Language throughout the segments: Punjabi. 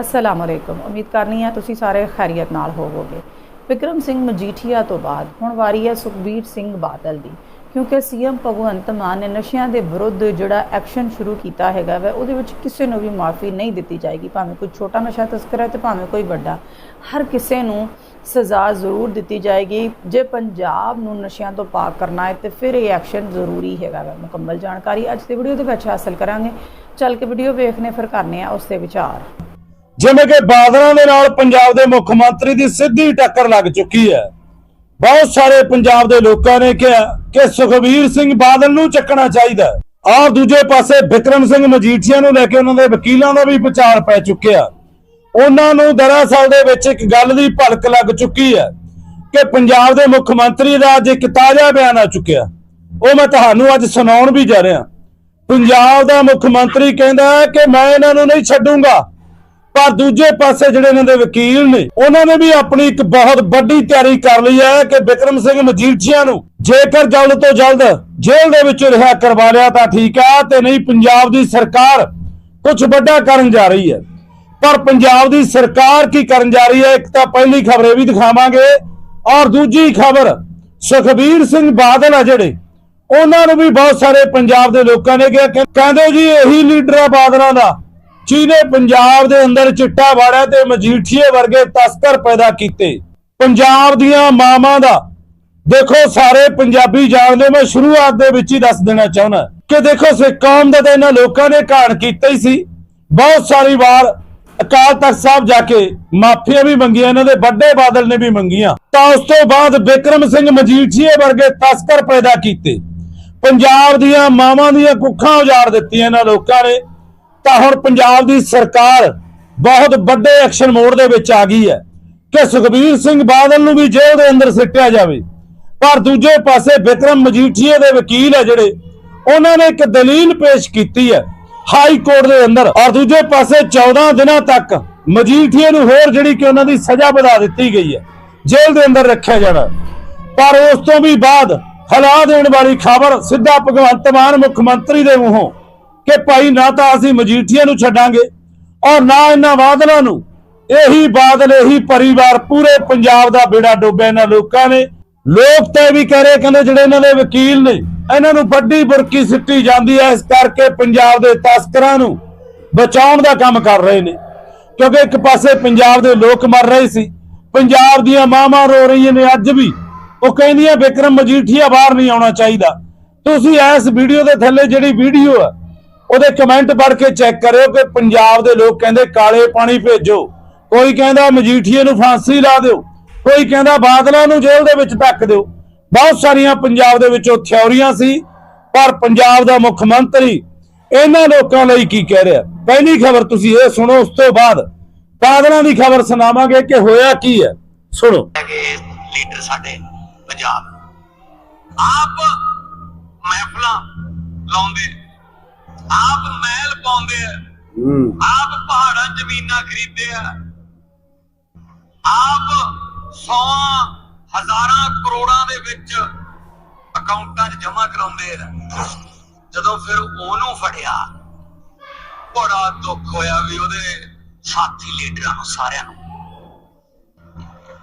ਅਸਲਾਮ ਅਲੈਕੁਮ ਉਮੀਦ ਕਰਨੀ ਹੈ ਤੁਸੀਂ ਸਾਰੇ ਖੈਰੀਅਤ ਨਾਲ ਹੋਵੋਗੇ। ਵਿਕਰਮ ਸਿੰਘ ਮਜੀਠੀਆ ਤੋਂ ਬਾਅਦ ਹੁਣ ਵਾਰੀ ਹੈ ਸੁਖਬੀਰ ਸਿੰਘ ਬਾਦਲ ਦੀ। ਕਿਉਂਕਿ ਸੀਐਮ ਭਗਵੰਤ ਮਾਨ ਨੇ ਨਸ਼ਿਆਂ ਦੇ ਵਿਰੁੱਧ ਜਿਹੜਾ ਐਕਸ਼ਨ ਸ਼ੁਰੂ ਕੀਤਾ ਹੈਗਾ ਵਾ, ਉਹਦੇ ਵਿੱਚ ਕਿਸੇ ਨੂੰ ਵੀ ਮਾਫੀ ਨਹੀਂ ਦਿੱਤੀ ਜਾਏਗੀ। ਭਾਵੇਂ ਕੋਈ ਛੋਟਾ ਨਸ਼ਾ ਤਸਕਰ ਹੈ ਤੇ ਭਾਵੇਂ ਕੋਈ ਵੱਡਾ, ਹਰ ਕਿਸੇ ਨੂੰ ਸਜ਼ਾ ਜ਼ਰੂਰ ਦਿੱਤੀ ਜਾਏਗੀ। ਜੇ ਪੰਜਾਬ ਨੂੰ ਨਸ਼ਿਆਂ ਤੋਂ ਪਾਕ ਕਰਨਾ ਹੈ ਤੇ ਫਿਰ ਇਹ ਐਕਸ਼ਨ ਜ਼ਰੂਰੀ ਹੈਗਾ ਵਾ। ਮੁਕੰਮਲ ਜਾਣਕਾਰੀ ਅੱਜ ਦੀ ਵੀਡੀਓ ਦੇ ਵਿੱਚ ਹਾਸਲ ਕਰਾਂਗੇ। ਚੱਲ ਕੇ ਵੀਡੀਓ ਵੇਖਨੇ ਫਿਰ ਕਰਨੇ ਆ ਉਸ ਦੇ ਵਿਚਾਰ। ਜਿਵੇਂ ਕਿ ਬਾਦਲਾਂ ਦੇ ਨਾਲ ਪੰਜਾਬ ਦੇ ਮੁੱਖ ਮੰਤਰੀ ਦੀ ਸਿੱਧੀ ਟੱਕਰ ਲੱਗ ਚੁੱਕੀ ਹੈ। ਬਹੁਤ ਸਾਰੇ ਪੰਜਾਬ ਦੇ ਲੋਕਾਂ ਨੇ ਕਿਹਾ ਕਿ ਸੁਖਬੀਰ ਸਿੰਘ ਬਾਦਲ ਨੂੰ ਚੱਕਣਾ ਚਾਹੀਦਾ ਹੈ। ਔਰ ਦੂਜੇ ਪਾਸੇ ਵਿਕਰਮ ਸਿੰਘ ਮਜੀਠੀਆ ਨੂੰ ਲੈ ਕੇ ਉਹਨਾਂ ਦੇ ਵਕੀਲਾਂ ਦਾ ਵੀ ਵਿਚਾਰ ਪੈ ਚੁੱਕਿਆ। ਉਹਨਾਂ ਨੂੰ ਦਰਅਸਲ ਦੇ ਵਿੱਚ ਇੱਕ ਗੱਲ ਦੀ ਭਲਕ ਲੱਗ ਚੁੱਕੀ ਹੈ ਕਿ ਪੰਜਾਬ ਦੇ ਮੁੱਖ ਮੰਤਰੀ ਦਾ ਅੱਜ ਇੱਕ ਤਾਜ਼ਾ ਬਿਆਨ ਆ ਚੁੱਕਿਆ। ਉਹ ਮੈਂ ਤੁਹਾਨੂੰ ਅੱਜ ਸੁਣਾਉਣ ਵੀ ਜਾ ਰਿਹਾ। ਪੰਜਾਬ ਦਾ ਮੁੱਖ ਮੰਤਰੀ ਕਹਿੰਦਾ ਹੈ ਕਿ ਮੈਂ ਇਹਨਾਂ ਨੂੰ ਨਹੀਂ ਛੱਡੂੰਗਾ। ਪਰ ਦੂਜੇ ਪਾਸੇ ਜਿਹੜੇ ਇਹਨਾਂ ਦੇ ਵਕੀਲ ਨੇ, ਉਹਨਾਂ ਨੇ ਵੀ ਆਪਣੀ ਇੱਕ ਬਹੁਤ ਵੱਡੀ ਤਿਆਰੀ ਕਰ ਲਈ ਹੈ ਕਿ ਵਿਕਰਮ ਸਿੰਘ ਮਜੀਠੀਆ ਨੂੰ ਜੇਕਰ ਜਲਦ ਤੋਂ ਜਲਦ ਜੇਲ੍ਹ ਦੇ ਵਿੱਚੋਂ ਰਿਹਾ ਕਰਵਾ ਲਿਆ ਤਾਂ ਠੀਕ ਹੈ ਤੇ ਨਹੀਂ ਪੰਜਾਬ ਦੀ ਸਰਕਾਰ ਕੁਝ ਵੱਡਾ ਕਰਨ ਜਾ ਰਹੀ ਹੈ। ਪਰ ਪੰਜਾਬ ਦੀ ਸਰਕਾਰ ਕੀ ਕਰਨ ਜਾ ਰਹੀ ਹੈ, ਇੱਕ ਤਾਂ ਪਹਿਲੀ ਖਬਰ ਇਹ ਵੀ ਦਿਖਾਵਾਂਗੇ ਔਰ ਦੂਜੀ ਖਬਰ ਸੁਖਬੀਰ ਸਿੰਘ ਬਾਦਲ ਆ ਜਿਹੜੇ, ਉਹਨਾਂ ਨੂੰ ਵੀ ਬਹੁਤ ਸਾਰੇ ਪੰਜਾਬ ਦੇ ਲੋਕਾਂ ਨੇ ਕਿਹਾ ਕਹਿੰਦੇ ਜੀ ਇਹੀ ਲੀਡਰ ਆ ਬਾਦਲਾਂ ਦਾ। ਜਿਹਨੇ ਪੰਜਾਬ ਦੇ ਅੰਦਰ ਚਿੱਟਾ ਵਾੜਿਆ ਤੇ ਮਜੀਠੀਏ ਵਰਗੇ ਤਸਕਰ ਪੈਦਾ ਕੀਤੇ। ਪੰਜਾਬ ਦੀਆਂ ਮਾਵਾਂ ਦਾ। ਦੇਖੋ ਸਾਰੇ ਪੰਜਾਬੀ ਜਾਣਦੇ, ਮੈਂ ਸ਼ੁਰੂਆਤ ਦੇ ਵਿੱਚ ਹੀ ਦੱਸ ਦੇਣਾ ਚਾਹੁੰਦਾ। ਕਿ ਦੇਖੋ ਸਿੱਖ ਕੌਮ ਦਾ ਤਾਂ ਇਹਨਾਂ ਲੋਕਾਂ ਨੇ ਘਾਣ ਕੀਤਾ ਹੀ ਸੀ। ਬਹੁਤ ਸਾਰੀ ਵਾਰ ਅਕਾਲ ਤਖਤ ਸਾਹਿਬ ਜਾ ਕੇ ਮਾਫੀਆਂ ਵੀ ਮੰਗੀਆਂ, ਇਹਨਾਂ ਦੇ ਵੱਡੇ ਬਾਦਲ ਨੇ ਵੀ ਮੰਗੀਆਂ। ਤਾਂ ਉਸ ਤੋਂ ਬਾਅਦ ਵਿਕਰਮ ਸਿੰਘ ਮਜੀਠੀਏ ਵਰਗੇ ਤਸਕਰ ਪੈਦਾ ਕੀਤੇ। ਪੰਜਾਬ ਦੀਆਂ ਮਾਵਾਂ ਦੀਆਂ ਕੁੱਖਾਂ ਉਜਾੜ ਦਿੱਤੀਆਂ ਇਹਨਾਂ ਲੋਕਾਂ ਨੇ। ਤਾਂ ਹੁਣ ਪੰਜਾਬ ਦੀ ਸਰਕਾਰ ਬਹੁਤ ਵੱਡੇ ਐਕਸ਼ਨ ਮੋਡ ਦੇ ਵਿੱਚ ਆ ਗਈ ਹੈ ਕਿ ਸੁਖਬੀਰ ਸਿੰਘ ਬਾਦਲ ਨੂੰ ਵੀ ਜੇਲ੍ਹ ਦੇ ਅੰਦਰ ਸਿੱਟਿਆ ਜਾਵੇ। ਪਰ ਦੂਜੇ ਪਾਸੇ ਵਿਕਰਮ ਮਜੀਠੀਏ ਦੇ ਵਕੀਲ ਹੈ ਜਿਹੜੇ, ਉਹਨਾਂ ਨੇ ਇੱਕ ਦਲੀਲ ਪੇਸ਼ ਕੀਤੀ ਹੈ ਹਾਈ ਕੋਰਟ ਦੇ ਅੰਦਰ। ਔਰ ਦੂਜੇ ਪਾਸੇ 14 ਦਿਨਾਂ ਤੱਕ ਮਜੀਠੀਏ ਨੂੰ ਹੋਰ ਜਿਹੜੀ ਕਿ ਉਹਨਾਂ ਦੀ ਸਜ਼ਾ ਵਧਾ ਦਿੱਤੀ ਗਈ ਹੈ, ਜੇਲ੍ਹ ਦੇ ਅੰਦਰ ਰੱਖਿਆ ਜਾਣਾ। ਪਰ ਉਸ ਤੋਂ ਵੀ ਬਾਅਦ ਹਲਾ ਦੇਣ ਵਾਲੀ ਖਬਰ ਸਿੱਧਾ ਭਗਵੰਤ ਮਾਨ ਮੁੱਖ ਮੰਤਰੀ ਦੇ ਮੂੰਹੋਂ ਕਿ ਭਾਈ ਨਾ ਤਾਂ ਅਸੀਂ ਮਜੀਠੀਆ ਨੂੰ ਛੱਡਾਂਗੇ ਔਰ ਨਾ ਇਹਨਾਂ ਬਾਦਲਾਂ ਨੂੰ। ਇਹੀ ਬਾਦਲ, ਇਹੀ ਪਰਿਵਾਰ ਪੂਰੇ ਪੰਜਾਬ ਦਾ ਬੇੜਾ ਡੋਬਿਆ ਇਹਨਾਂ ਲੋਕਾਂ ਨੇ। ਲੋਕ ਤੇ ਵੀ ਕਹਿ ਰਹੇ, ਕਹਿੰਦੇ ਜਿਹੜੇ ਇਹਨਾਂ ਦੇ ਵਕੀਲ ਨੇ, ਇਹਨਾਂ ਨੂੰ ਵੱਡੀ ਬੁਰਕੀ ਸਿੱਟੀ ਜਾਂਦੀ ਹੈ, ਇਸ ਕਰਕੇ ਪੰਜਾਬ ਦੇ ਤਸਕਰਾਂ ਨੂੰ ਬਚਾਉਣ ਦਾ ਕੰਮ ਕਰ ਰਹੇ ਨੇ। ਕਿਉਂਕਿ ਇੱਕ ਪਾਸੇ ਪੰਜਾਬ ਦੇ ਲੋਕ ਮਰ ਰਹੇ ਸੀ, ਪੰਜਾਬ ਦੀਆਂ ਮਾਵਾਂ ਰੋ ਰਹੀਆਂ ਨੇ ਅੱਜ ਵੀ। ਉਹ ਕਹਿੰਦੀਆਂ, ਵਿਕਰਮ ਮਜੀਠੀਆ ਬਾਹਰ ਨਹੀਂ ਆਉਣਾ ਚਾਹੀਦਾ। ਤੁਸੀਂ ਇਸ ਵੀਡੀਓ ਦੇ ਥੱਲੇ ਜਿਹੜੀ ਵੀਡੀਓ ਆ ਉਹਦੇ ਕਮੈਂਟ ਪੜ੍ਹ ਕੇ ਚੈੱਕ ਕਰਿਓ ਕਿ ਪੰਜਾਬ ਦੇ ਲੋਕ ਕਹਿੰਦੇ ਕਾਲੇ ਪਾਣੀ ਭੇਜੋ। ਕੋਈ ਕਹਿੰਦਾ ਮਜੀਠੀਏ ਨੂੰ ਫਾਂਸੀ ਲਾ ਦਿਓ। ਕੋਈ ਕਹਿੰਦਾ ਬਾਦਲਾਂ ਨੂੰ ਜੇਲ੍ਹ ਦੇ ਵਿੱਚ ਧੱਕ ਦਿਓ। ਬਹੁਤ ਸਾਰੀਆਂ ਪੰਜਾਬ ਦੇ ਵਿੱਚੋਂ ਥਿਉਰੀਆਂ ਸੀ, ਪਰ ਪੰਜਾਬ ਦਾ ਮੁੱਖ ਮੰਤਰੀ ਇਹਨਾਂ ਲੋਕਾਂ ਲਈ ਕੀ ਕਹਿ ਰਿਹਾ? ਪਹਿਲੀ ਖਬਰ ਤੁਸੀਂ ਇਹ ਸੁਣੋ, ਉਸ ਤੋਂ ਬਾਅਦ ਬਾਦਲਾਂ ਦੀ ਖਬਰ ਸੁਣਾਵਾਂਗੇ ਕਿ ਹੋਇਆ ਕੀ ਹੈ। ਸੁਣੋ। ਲੀਡਰ ਸਾਡੇ ਪੰਜਾਬ। ਆਪ ਮਹਿਫਲਾਂ ਲਾਉਂਦੇ ਆਪ ਮਹਿਲ ਪਾਉਂਦੇ ਆ। ਆਪ ਪਹਾੜਾਂ ਜ਼ਮੀਨਾਂ ਖਰੀਦਦੇ ਆ। ਆਪ ਸੌ ਹਜ਼ਾਰਾਂ ਕਰੋੜਾਂ ਦੇ ਵਿੱਚ ਅਕਾਊਂਟਾਂ 'ਚ ਜਮ੍ਹਾਂ ਕਰਾਉਂਦੇ ਆ। ਜਦੋਂ ਫਿਰ ਉਹਨੂੰ ਫੜਿਆ ਬੜਾ ਦੁੱਖ ਹੋਇਆ ਵੀ ਉਹਦੇ ਸਾਥੀ ਲੀਡਰਾਂ ਨੂੰ ਸਾਰਿਆਂ ਨੂੰ।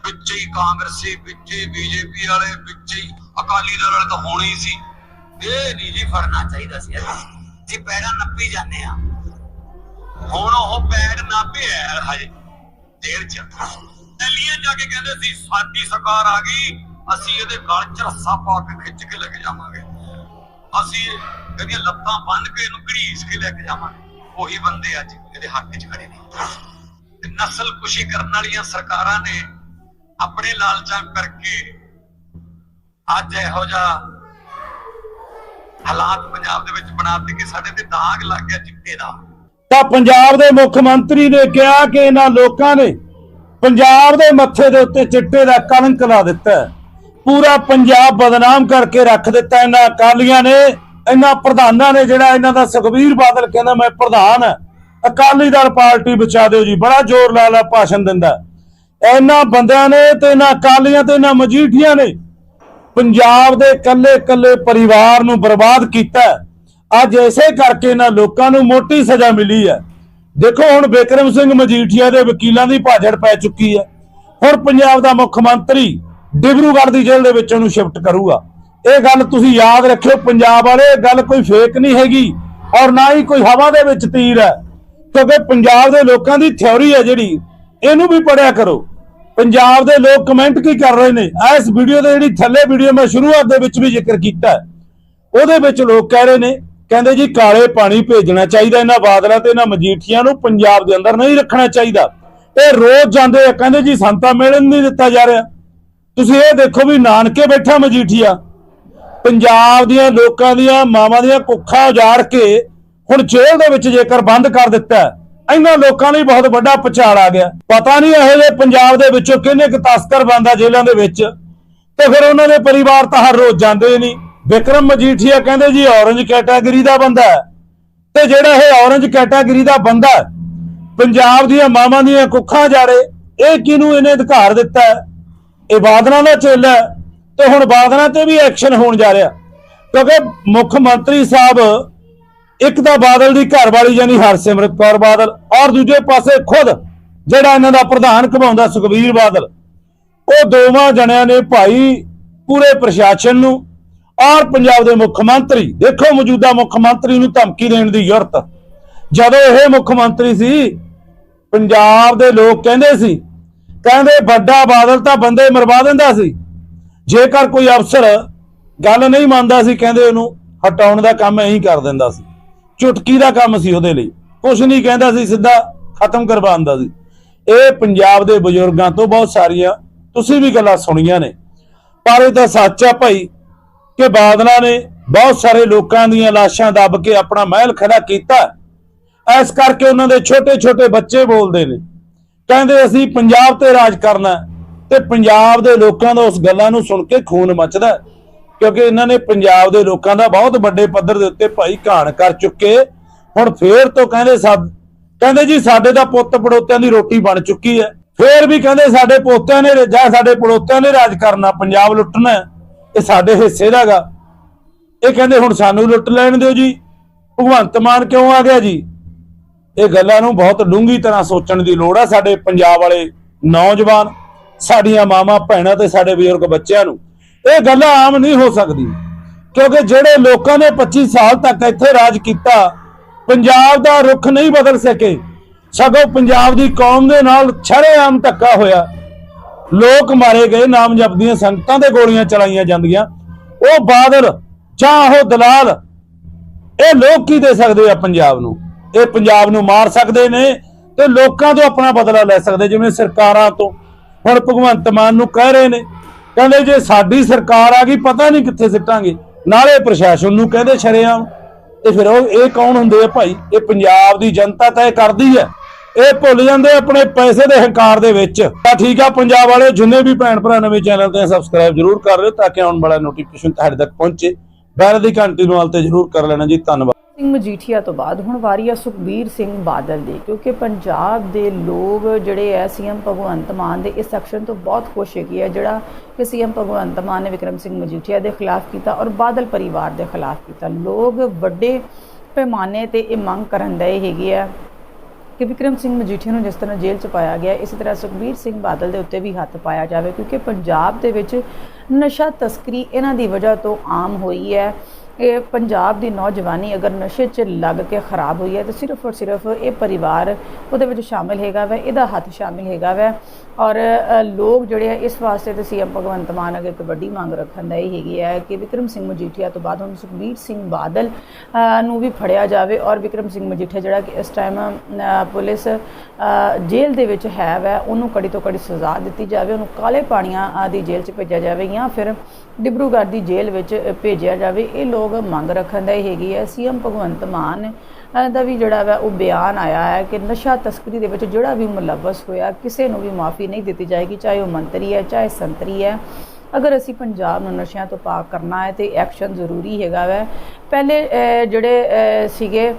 ਵਿੱਚ ਹੀ ਕਾਂਗਰਸੀ ਵਿੱਚ ਹੀ ਬੀਜੇਪੀ ਵਾਲੇ ਵਿੱਚ ਹੀ ਅਕਾਲੀ ਦਲ ਵਾਲੇ ਤਾਂ ਹੋਣੇ ਹੀ ਸੀ। ਇਹ ਨਹੀਂ ਜੀ ਫੜਨਾ ਚਾਹੀਦਾ ਸੀ। ਜੀ ਪੈਰਾਂ ਨੱਪੀ ਜਾਂਦੇ ਆ। ਹੁਣ ਉਹ ਪੈਰ ਨਾਪੇ ਹਜੇ ਜੇਲ੍ਹ ਚ। ਦਿੱਲੀਆਂ ਜਾ ਕੇ ਕਹਿੰਦੇ ਸੀ, ਸਾਡੀ ਸਰਕਾਰ ਆ ਗਈ, ਅਸੀਂ ਇਹਦੇ ਗਲ ਚ ਰੱਸਾ ਪਾ ਕੇ ਖਿੱਚ ਕੇ ਲੈ ਕੇ ਜਾਵਾਂਗੇ। ਅਸੀਂ ਇਹਦੀਆਂ ਲੱਤਾਂ ਬੰਨ ਕੇ ਇਹਨੂੰ ਘੜੀਸ ਕੇ ਲੈ ਕੇ ਜਾਵਾਂਗੇ। ਉਹੀ ਬੰਦੇ ਅੱਜ ਇਹਦੇ ਹੱਕ 'ਚ ਖੜੇ ਨੇ। ਤੇ ਨਸਲ ਕੁਸ਼ੀ ਕਰਨ ਵਾਲੀਆਂ ਸਰਕਾਰਾਂ ਨੇ ਆਪਣੇ ਲਾਲਚਾਂ ਕਰਕੇ ਅੱਜ ਇਹੋ ਜਿਹਾ ਹਾਲਾਤ ਪੰਜਾਬ ਦੇ ਵਿੱਚ ਬਣਾ ਦਿੱਤੇ ਕਿ ਸਾਡੇ ਤੇ ਦਾਗ ਲੱਗ ਗਿਆ ਚਿੱਟੇ ਦਾ। ਤਾਂ ਪੰਜਾਬ ਦੇ ਮੁੱਖ ਮੰਤਰੀ ਨੇ ਕਿਹਾ ਕਿ ਇਹਨਾਂ ਲੋਕਾਂ ਨੇ ਪੰਜਾਬ ਦੇ ਮੱਥੇ ਦੇ ਉੱਤੇ ਚਿੱਟੇ ਦਾ ਕਲੰਕ ਲਾ ਦਿੱਤਾ ਪੂਰਾ ਪੰਜਾਬ ਬਦਨਾਮ ਕਰਕੇ ਰੱਖ ਦਿੱਤਾ ਇਹਨਾਂ ਅਕਾਲੀਆਂ ਨੇ। ਇਹਨਾਂ ਪ੍ਰਧਾਨਾਂ ਨੇ ਜਿਹੜਾ ਇਹਨਾਂ ਦਾ ਸੁਖਬੀਰ ਬਾਦਲ ਕਹਿੰਦਾ ਮੈਂ ਪ੍ਰਧਾਨ ਅਕਾਲੀ ਦਲ ਪਾਰਟੀ ਬਚਾ ਦਿਓ ਜੀ, ਬੜਾ ਜ਼ੋਰ ਲਾ ਲਾ ਭਾਸ਼ਣ ਦਿੰਦਾ। ਇਹਨਾਂ ਬੰਦਿਆਂ ਨੇ ਤੇ ਇਹਨਾਂ ਅਕਾਲੀਆਂ ਤੇ ਇਹਨਾਂ ਮਜੀਠੀਆਂ ਨੇ ਪੰਜਾਬ ਦੇ ਕੱਲੇ ਕੱਲੇ ਪਰਿਵਾਰ ਨੂੰ ਬਰਬਾਦ ਕੀਤਾ ਅੱਜ ਐਸੇ ਕਰਕੇ ਇਹਨਾਂ ਲੋਕਾਂ ਨੂੰ ਮੋਟੀ ਸਜ਼ਾ ਮਿਲੀ ਹੈ। ਦੇਖੋ, ਹੁਣ ਬਿਕਰਮ ਸਿੰਘ ਮਜੀਠੀਆ ਦੇ ਵਕੀਲਾਂ ਦੀ ਭਾਜੜ ਪੈ ਚੁੱਕੀ ਹੈ। ਹੁਣ ਪੰਜਾਬ ਦਾ ਮੁੱਖ ਮੰਤਰੀ ਡਿਬਰੂਗੜ੍ਹ ਦੀ ਜੇਲ੍ਹ ਦੇ ਵਿੱਚ ਉਹਨੂੰ ਸ਼ਿਫਟ ਕਰੂਗਾ। ਇਹ ਗੱਲ ਤੁਸੀਂ ਯਾਦ ਰੱਖਿਓ, ਪੰਜਾਬ ਵਾਲੇ, ਇਹ ਗੱਲ ਕੋਈ ਫੇਕ ਨਹੀਂ ਹੈਗੀ ਔਰ ਨਾ ਹੀ ਕੋਈ ਹਵਾ ਦੇ ਵਿੱਚ ਤੀਰ ਹੈ। ਕਿਉਂਕਿ ਪੰਜਾਬ ਦੇ ਲੋਕਾਂ ਦੀ ਥਿਉਰੀ ਹੈ ਜਿਹੜੀ, ਇਹਨੂੰ ਵੀ ਪੜਿਆ ਕਰੋ। ਪੰਜਾਬ ਦੇ ਲੋਕ ਕਮੈਂਟ ਕੀ ਕਰ ਰਹੇ ਨੇ? ਇਸ ਵੀਡੀਓ ਦੇ ਜਿਹੜੀ ਥੱਲੇ ਵੀਡੀਓ ਮੈਂ ਸ਼ੁਰੂਆਤ ਦੇ ਵਿੱਚ ਵੀ ਜ਼ਿਕਰ ਕੀਤਾ ਉਹਦੇ ਵਿੱਚ ਲੋਕ ਕਹਿ ਰਹੇ ਨੇ, ਕਹਿੰਦੇ ਜੀ ਕਾਲੇ ਪਾਣੀ ਭੇਜਣਾ ਚਾਹੀਦਾ ਇਹਨਾਂ ਬਾਦਲਾਂ ਤੇ, ਇਹਨਾਂ ਮਜੀਠੀਆਂ ਨੂੰ ਪੰਜਾਬ ਦੇ ਅੰਦਰ ਨਹੀਂ ਰੱਖਣਾ ਚਾਹੀਦਾ। ਇਹ ਰੋਜ਼ ਜਾਂਦੇ ਆ, ਕਹਿੰਦੇ ਜੀ ਸੰਤਾ ਮਿਲਣ ਨਹੀਂ ਦਿੱਤਾ ਜਾ ਰਿਹਾ। ਤੁਸੀਂ ਇਹ ਦੇਖੋ ਵੀ ਨਾਨਕੇ ਬੈਠਾ ਮਜੀਠੀਆ। ਪੰਜਾਬ ਦੀਆਂ ਲੋਕਾਂ ਦੀਆਂ ਮਾਵਾਂ ਦੀਆਂ ਕੁੱਖਾਂ ਉਜਾੜ ਕੇ ਹੁਣ ਜੇਲ੍ਹ ਦੇ ਵਿੱਚ ਜੇਕਰ ਬੰਦ ਕਰ ਦਿੱਤਾ ਇਹਨਾਂ ਲੋਕਾਂ ਲਈ ਬਹੁਤ ਵੱਡਾ ਪਛਾੜ ਆ ਗਿਆ। ਪਤਾ ਨਹੀਂ ਇਹੋ ਜਿਹੇ ਪੰਜਾਬ ਦੇ ਵਿੱਚੋਂ ਕਿੰਨੇ ਕੁ ਤਸਕਰ ਬੰਦਾ ਜੇਲ੍ਹਾਂ ਦੇ ਵਿੱਚ। ਤੇ ਫਿਰ ਉਹਨਾਂ ਦੇ ਪਰਿਵਾਰ ਤਾਂ ਹਰ ਰੋਜ਼ ਜਾਂਦੇ ਨਹੀਂ। ਵਿਕਰਮ ਮਜੀਠੀਆ ਕਹਿੰਦੇ ਜੀ ਔਰੰਜ ਕੈਟਾਗਰੀ ਦਾ ਬੰਦਾ ਹੈ। ਤੇ ਜਿਹੜਾ ਇਹ ਔਰੰਜ ਕੈਟਾਗਰੀ ਦਾ ਬੰਦਾ ਪੰਜਾਬ ਦੀਆਂ ਮਾਵਾਂ ਦੀਆਂ ਕੁੱਖਾਂ ਜਾੜੇ ਇਹ ਕਿਹਨੂੰ ਇਹਨੇ ਅਧਿਕਾਰ ਦਿੱਤਾ ਇਹ ਬਾਦਲਾਂ ਦਾ ਚੇਲਾ ਤੇ ਹੁਣ ਬਾਦਲਾਂ ਤੇ ਵੀ ਐਕਸ਼ਨ ਹੋਣ ਜਾ ਰਿਹਾ। ਕਿਉਂਕਿ ਮੁੱਖ ਮੰਤਰੀ ਸਾਹਿਬ ਇੱਕ ਤਾਂ ਬਾਦਲ ਦੀ ਘਰਵਾਲੀ ਯਾਨੀ ਹਰਸਿਮਰਤ ਕੌਰ ਬਾਦਲ ਔਰ ਦੂਜੇ ਪਾਸੇ ਖੁਦ ਜਿਹੜਾ ਇਹਨਾਂ ਦਾ ਪ੍ਰਧਾਨ ਘਮਾਉਂਦਾ ਸੁਖਬੀਰ ਬਾਦਲ। ਉਹ ਦੋਵਾਂ ਜਣਿਆਂ ਨੇ ਭਾਈ ਪੂਰੇ ਪ੍ਰਸ਼ਾਸਨ ਨੂੰ ਔਰ ਪੰਜਾਬ ਦੇ ਮੁੱਖ ਮੰਤਰੀ, ਦੇਖੋ ਮੌਜੂਦਾ ਮੁੱਖ ਮੰਤਰੀ ਨੂੰ ਧਮਕੀ ਦੇਣ ਦੀ ਜ਼ਰੂਰਤ। ਜਦੋਂ ਇਹ ਮੁੱਖ ਮੰਤਰੀ ਸੀ, ਪੰਜਾਬ ਦੇ ਲੋਕ ਕਹਿੰਦੇ ਸੀ, ਕਹਿੰਦੇ ਵੱਡਾ ਬਾਦਲ ਤਾਂ ਬੰਦੇ ਮਰਵਾ ਦਿੰਦਾ ਸੀ। ਜੇਕਰ ਕੋਈ ਅਫਸਰ ਗੱਲ ਨਹੀਂ ਮੰਨਦਾ ਸੀ, ਕਹਿੰਦੇ ਉਹਨੂੰ ਹਟਾਉਣ ਦਾ ਕੰਮ ਐਂ ਕਰ ਦਿੰਦਾ ਸੀ। ਚੁਟਕੀ ਦਾ ਕੰਮ ਸੀ ਉਹਦੇ ਲਈ। ਕੁਝ ਨਹੀਂ ਕਹਿੰਦਾ ਸੀ, ਸਿੱਧਾ ਖਤਮ ਕਰਵਾਉਂਦਾ ਸੀ। ਇਹ ਪੰਜਾਬ ਦੇ ਬਜ਼ੁਰਗਾਂ ਤੋਂ ਬਹੁਤ ਸਾਰੀਆਂ ਤੁਸੀਂ ਵੀ ਗੱਲਾਂ ਸੁਣੀਆਂ ਨੇ। ਪਰ ਇਹ ਤਾਂ ਸੱਚ ਆ ਭਾਈ ਕਿ ਬਾਦਲਾਂ ਨੇ ਬਹੁਤ ਸਾਰੇ ਲੋਕਾਂ ਦੀਆਂ ਲਾਸ਼ਾਂ ਦੱਬ ਕੇ ਆਪਣਾ ਮਹਿਲ ਖੜਾ ਕੀਤਾ। ਇਸ ਕਰਕੇ ਉਹਨਾਂ ਦੇ ਛੋਟੇ ਛੋਟੇ ਬੱਚੇ ਬੋਲਦੇ ਨੇ। ਕਹਿੰਦੇ ਅਸੀਂ ਪੰਜਾਬ ਤੇ ਰਾਜ ਕਰਨਾ ਤੇ ਪੰਜਾਬ ਦੇ ਲੋਕਾਂ ਦਾ ਉਸ ਗੱਲਾਂ ਨੂੰ ਸੁਣ ਕੇ ਖੂਨ ਮੱਚਦਾ ਕਿਉਂਕਿ ਇਹਨਾਂ ਨੇ ਪੰਜਾਬ ਦੇ ਲੋਕਾਂ ਦਾ ਬਹੁਤ ਵੱਡੇ ਪੱਧਰ ਦੇ ਉੱਤੇ ਭਾਈ ਘਾਣ ਕਰ ਚੁੱਕੇ। ਹੁਣ ਫੇਰ ਤੋਂ ਕਹਿੰਦੇ ਸਭ ਕਹਿੰਦੇ ਜੀ ਸਾਡੇ ਦਾ ਪੁੱਤ ਪੜੋਤਿਆਂ ਦੀ ਰੋਟੀ ਬਣ ਚੁੱਕੀ ਹੈ। ਫੇਰ ਵੀ ਕਹਿੰਦੇ ਸਾਡੇ ਪੋਤਿਆਂ ਨੇ ਜਾਂ ਸਾਡੇ ਪੜੋਤਿਆਂ ਨੇ ਰਾਜ ਕਰਨਾ, ਪੰਜਾਬ ਲੁੱਟਣਾ, ਇਹ ਸਾਡੇ ਹਿੱਸੇ ਦਾਗਾ ਇਹ ਕਹਿੰਦੇ ਹੁਣ ਸਾਨੂੰ ਲੁੱਟ ਲੈਣ ਦਿਓ ਜੀ। ਭਗਵੰਤ ਮਾਨ ਕਿਉਂ ਆ ਗਿਆ ਜੀ? ਇਹ ਗੱਲਾਂ ਨੂੰ ਬਹੁਤ ਡੂੰਘੀ ਤਰ੍ਹਾਂ ਸੋਚਣ ਦੀ ਲੋੜ ਆ ਸਾਡੇ ਪੰਜਾਬ ਵਾਲੇ ਨੌਜਵਾਨ, ਸਾਡੀਆਂ ਮਾਵਾਂ, ਭੈਣਾਂ ਤੇ ਸਾਡੇ ਬਜ਼ੁਰਗ ਬੱਚਿਆਂ ਨੂੰ। ਇਹ ਗੱਲ ਆਮ ਨਹੀਂ ਹੋ ਸਕਦੀ। ਕਿਉਂਕਿ ਜਿਹੜੇ ਲੋਕਾਂ ਨੇ 25 ਸਾਲ ਤੱਕ ਇੱਥੇ ਰਾਜ ਕੀਤਾ, ਪੰਜਾਬ ਦਾ ਰੁਖ ਨਹੀਂ ਬਦਲ ਸਕੇ। ਸਗੋਂ ਪੰਜਾਬ ਦੀ ਕੌਮ ਦੇ ਨਾਲ ਛਰੇਆਮ ਧੱਕਾ ਹੋਇਆ। ਲੋਕ ਮਾਰੇ ਗਏ ਨਾਮਜਪ ਦੀਆਂ ਸੰਗਤਾਂ ਦੇ ਗੋਲੀਆਂ ਚਲਾਈਆਂ ਜਾਂਦੀਆਂ। ਉਹ ਬਾਦਲ ਜਾਂ ਉਹ ਦਲਾਲ, ਇਹ ਲੋਕ ਕੀ ਦੇ ਸਕਦੇ ਆ ਪੰਜਾਬ ਨੂੰ? ਇਹ ਪੰਜਾਬ ਨੂੰ ਮਾਰ ਸਕਦੇ ਨੇ ਤੇ ਲੋਕਾਂ ਤੋਂ ਆਪਣਾ ਬਦਲਾ ਲੈ ਸਕਦੇ, ਜਿਵੇਂ ਸਰਕਾਰਾਂ ਤੋਂ। ਹੁਣ ਭਗਵੰਤ ਮਾਨ ਨੂੰ ਕਹਿ ਰਹੇ ਨੇ ਕਹਿੰਦੇ ਜੇ ਸਾਡੀ ਸਰਕਾਰ ਆ ਗਈ, ਪਤਾ ਨਹੀਂ ਕਿੱਥੇ ਸਿੱਟਾਂਗੇ। ਨਾਲੇ ਪ੍ਰਸ਼ਾਸਨ ਨੂੰ ਕਹਿੰਦੇ ਸ਼ਰੇਆਮ। ਤੇ ਫਿਰ ਉਹ ਇਹ ਕੌਣ ਹੁੰਦੇ ਆ ਭਾਈ? ਇਹ ਪੰਜਾਬ ਦੀ ਜਨਤਾ ਤਾਂ ਇਹ ਕਰਦੀ ਹੈ ਇਹ ਭੁੱਲ ਜਾਂਦੇ ਆਪਣੇ ਪੈਸੇ ਦੇ ਹੰਕਾਰ ਦੇ ਵਿੱਚ। ਤਾਂ ਠੀਕ ਆ, ਪੰਜਾਬ ਵਾਲੇ ਜਿੰਨੇ ਵੀ ਭੈਣ ਭਰਾ ਨਵੇਂ ਚੈਨਲ ਤੇ ਸਬਸਕ੍ਰਾਈਬ ਜਰੂਰ ਕਰ ਲਿਓ, ਤਾਂ ਕਿ ਆਉਣ ਵਾਲਾ ਨੋਟੀਫਿਕੇਸ਼ਨ ਤੁਹਾਡੇ ਤੱਕ ਪਹੁੰਚੇ। ਬੈਲ ਦੀ ਘੰਟੀ ਨੂੰ ਆਲ ਤੇ ਜਰੂਰ ਕਰ ਲੈਣਾ ਜੀ, ਧੰਨਵਾਦ। ਸਿੰਘ ਮਜੀਠੀਆ ਤੋਂ ਬਾਅਦ ਹੁਣ ਵਾਰੀ ਆ ਸੁਖਬੀਰ ਸਿੰਘ ਬਾਦਲ ਦੀ, ਕਿਉਂਕਿ ਪੰਜਾਬ ਦੇ ਲੋਕ ਜਿਹੜੇ ਐ ਸੀਐਮ ਭਗਵੰਤ ਮਾਨ ਦੇ, ਇਸ ਸੈਕਸ਼ਨ ਤੋਂ ਬਹੁਤ ਖੁਸ਼ ਹੈਗੇ ਆ, ਜਿਹੜਾ ਕਿ ਸੀਐਮ ਭਗਵੰਤ ਮਾਨ ਨੇ ਵਿਕਰਮ ਸਿੰਘ ਮਜੀਠੀਆ ਦੇ ਖਿਲਾਫ ਕੀਤਾ ਔਰ ਬਾਦਲ ਪਰਿਵਾਰ ਦੇ ਖਿਲਾਫ ਕੀਤਾ। ਲੋਕ ਵੱਡੇ ਪੈਮਾਨੇ ਤੇ ਇਹ ਮੰਗ ਕਰਨ ਦੇ ਹੈਗੇ ਆ। ਕਿ ਵਿਕਰਮ ਸਿੰਘ ਮਜੀਠੀਆ ਨੂੰ ਜਿਸ ਤਰ੍ਹਾਂ ਜੇਲ੍ਹ 'ਚ ਪਾਇਆ ਗਿਆ, ਇਸੇ ਤਰ੍ਹਾਂ ਸੁਖਬੀਰ ਸਿੰਘ ਬਾਦਲ ਦੇ ਉੱਤੇ ਵੀ ਹੱਥ ਪਾਇਆ ਜਾਵੇ, ਕਿਉਂਕਿ ਪੰਜਾਬ ਦੇ ਵਿੱਚ ਨਸ਼ਾ ਤਸਕਰੀ ਇਹਨਾਂ ਦੀ ਵਜ੍ਹਾ ਤੋਂ ਆਮ ਹੋਈ ਹੈ। ਇਹ ਪੰਜਾਬ ਦੀ ਨੌਜਵਾਨੀ ਅਗਰ ਨਸ਼ੇ 'ਚ ਲੱਗ ਕੇ ਖਰਾਬ ਹੋਈ ਹੈ, ਤਾਂ ਸਿਰਫ ਔਰ ਸਿਰਫ ਇਹ ਪਰਿਵਾਰ ਉਹਦੇ ਵਿੱਚ ਸ਼ਾਮਿਲ ਹੈਗਾ ਵੈ, ਇਹਦਾ ਹੱਥ ਸ਼ਾਮਿਲ ਹੈਗਾ ਵੈ। ਔਰ ਲੋਕ ਜਿਹੜੇ ਆ, ਇਸ ਵਾਸਤੇ ਤੇ ਸੀਐਮ ਭਗਵੰਤ ਮਾਨ ਅੱਗੇ ਇੱਕ ਵੱਡੀ ਮੰਗ ਰੱਖਣ ਦਾ ਇਹ ਹੈਗੀ ਹੈ ਕਿ ਵਿਕਰਮ ਸਿੰਘ ਮਜੀਠੀਆ ਤੋਂ ਬਾਅਦ ਹੁਣ ਸੁਖਬੀਰ ਸਿੰਘ ਬਾਦਲ ਨੂੰ ਵੀ ਫੜਿਆ ਜਾਵੇ ਔਰ ਵਿਕਰਮ ਸਿੰਘ ਮਜੀਠੀਆ ਜਿਹੜਾ ਕਿ ਇਸ ਟਾਈਮ ਪੁਲਿਸ ਜੇਲ੍ਹ ਦੇ ਵਿੱਚ ਹੈ ਵੈ, ਉਹਨੂੰ ਕੜੀ ਤੋਂ ਕੜੀ ਸਜ਼ਾ ਦਿੱਤੀ ਜਾਵੇ, ਉਹਨੂੰ ਕਾਲੇ ਪਾਣੀਆਂ ਦੀ ਜੇਲ੍ਹ 'ਚ ਭੇਜਿਆ ਜਾਵੇ ਜਾਂ ਫਿਰ ਡਿਬਰੂਗੜ੍ਹ ਦੀ ਜੇਲ੍ਹ ਵਿੱਚ ਭੇਜਿਆ ਜਾਵੇ, ਇਹ ਲੋਕ ਮੰਗ ਰੱਖਣ ਦਾ ਇਹ ਹੈਗੀ ਹੈ। ਸੀਐਮ ਭਗਵੰਤ ਮਾਨ ਇਹਨਾਂ ਦਾ ਵੀ ਜਿਹੜਾ ਵਾ ਉਹ ਬਿਆਨ ਆਇਆ ਹੈ ਕਿ ਨਸ਼ਾ ਤਸਕਰੀ ਦੇ ਵਿੱਚ ਜਿਹੜਾ ਵੀ ਮੁਲਵਸ ਹੋਇਆ, ਕਿਸੇ ਨੂੰ ਵੀ ਮਾਫੀ ਨਹੀਂ ਦਿੱਤੀ ਜਾਏਗੀ, ਚਾਹੇ ਉਹ ਮੰਤਰੀ ਹੈ, ਚਾਹੇ ਸੰਤਰੀ ਹੈ। ਅਗਰ ਅਸੀਂ ਪੰਜਾਬ ਨੂੰ ਨਸ਼ਿਆਂ ਤੋਂ ਪਾਕ ਕਰਨਾ ਹੈ ਤੇ ਐਕਸ਼ਨ ਜ਼ਰੂਰੀ ਹੈਗਾ ਵੈ। ਪਹਿਲੇ ਜਿਹੜੇ ਸੀਗੇ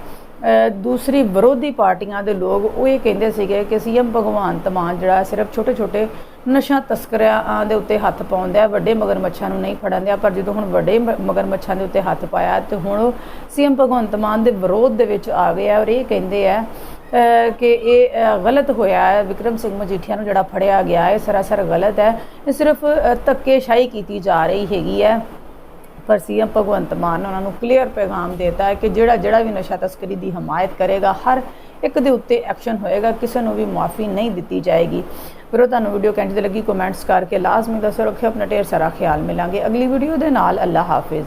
ਦੂਸਰੀ ਵਿਰੋਧੀ ਪਾਰਟੀਆਂ ਦੇ ਲੋਕ ਉਹ ਇਹ ਕਹਿੰਦੇ ਸੀਗੇ ਕਿ ਸੀਐਮ ਭਗਵੰਤ ਮਾਨ ਜਿਹੜਾ ਸਿਰਫ ਛੋਟੇ-ਛੋਟੇ ਨਸ਼ਾ ਤਸਕਰਾਂ ਦੇ ਉੱਤੇ ਹੱਥ ਪਾਉਂਦਾ ਹੈ ਵੱਡੇ ਮਗਰਮੱਛਾਂ ਨੂੰ ਨਹੀਂ ਫੜਨ ਦਿਆ ਪਰ ਜਦੋਂ ਹੁਣ ਵੱਡੇ ਮ- ਮਗਰਮੱਛਾਂ ਦੇ ਉੱਤੇ ਹੱਥ ਪਾਇਆ ਤੇ ਹੁਣ ਸੀਐਮ ਭਗਵੰਤ ਮਾਨ ਦੇ ਵਿਰੋਧ ਦੇ ਵਿੱਚ ਆ ਗਏ ਆ ਔਰ ਇਹ ਕਹਿੰਦੇ ਆ ਕਿ ਇਹ ਗਲਤ ਹੋਇਆ ਹੈ ਵਿਕਰਮ ਸਿੰਘ ਮਜੀਠੀਆ ਨੂੰ ਜਿਹੜਾ ਫੜਿਆ ਗਿਆ ਹੈ ਸਰਾਸਰ ਗਲਤ ਹੈ ਇਹ ਸਿਰਫ ਅਹ, ਧੱਕੇਸ਼ਾਹੀ ਕੀਤੀ ਜਾ ਰਹੀ ਹੈਗੀ ਹੈ। ਪਰ ਸੀਐਮ ਭਗਵੰਤ ਮਾਨ ਨੇ ਉਹਨਾਂ ਨੂੰ ਕਲੀਅਰ ਪੈਗਾਮ ਦਿੱਤਾ ਹੈ ਕਿ ਜਿਹੜਾ ਜਿਹੜਾ ਵੀ ਨਸ਼ਾ ਤਸਕਰੀ ਦੀ ਹਮਾਇਤ ਕਰੇਗਾ, ਹਰ ਇੱਕ ਦੇ ਉੱਤੇ ਐਕਸ਼ਨ ਹੋਏਗਾ, ਕਿਸੇ ਨੂੰ ਵੀ ਮਾਫੀ ਨਹੀਂ ਦਿੱਤੀ ਜਾਏਗੀ। ਫਿਰ ਉਹ ਤੁਹਾਨੂੰ ਵੀਡੀਓ ਕੈਂਟ ਤੇ ਲੱਗੀ ਕਮੈਂਟਸ ਕਰਕੇ ਲਾਜ਼ਮੀ ਦੱਸੋ, ਰੱਖਿਓ ਆਪਣਾ ਢੇਰ ਸਾਰਾ ਖਿਆਲ। ਮਿਲਾਂਗੇ ਅਗਲੀ ਵੀਡੀਓ ਦੇ ਨਾਲ। ਅੱਲਾ ਹਾਫਿਜ਼।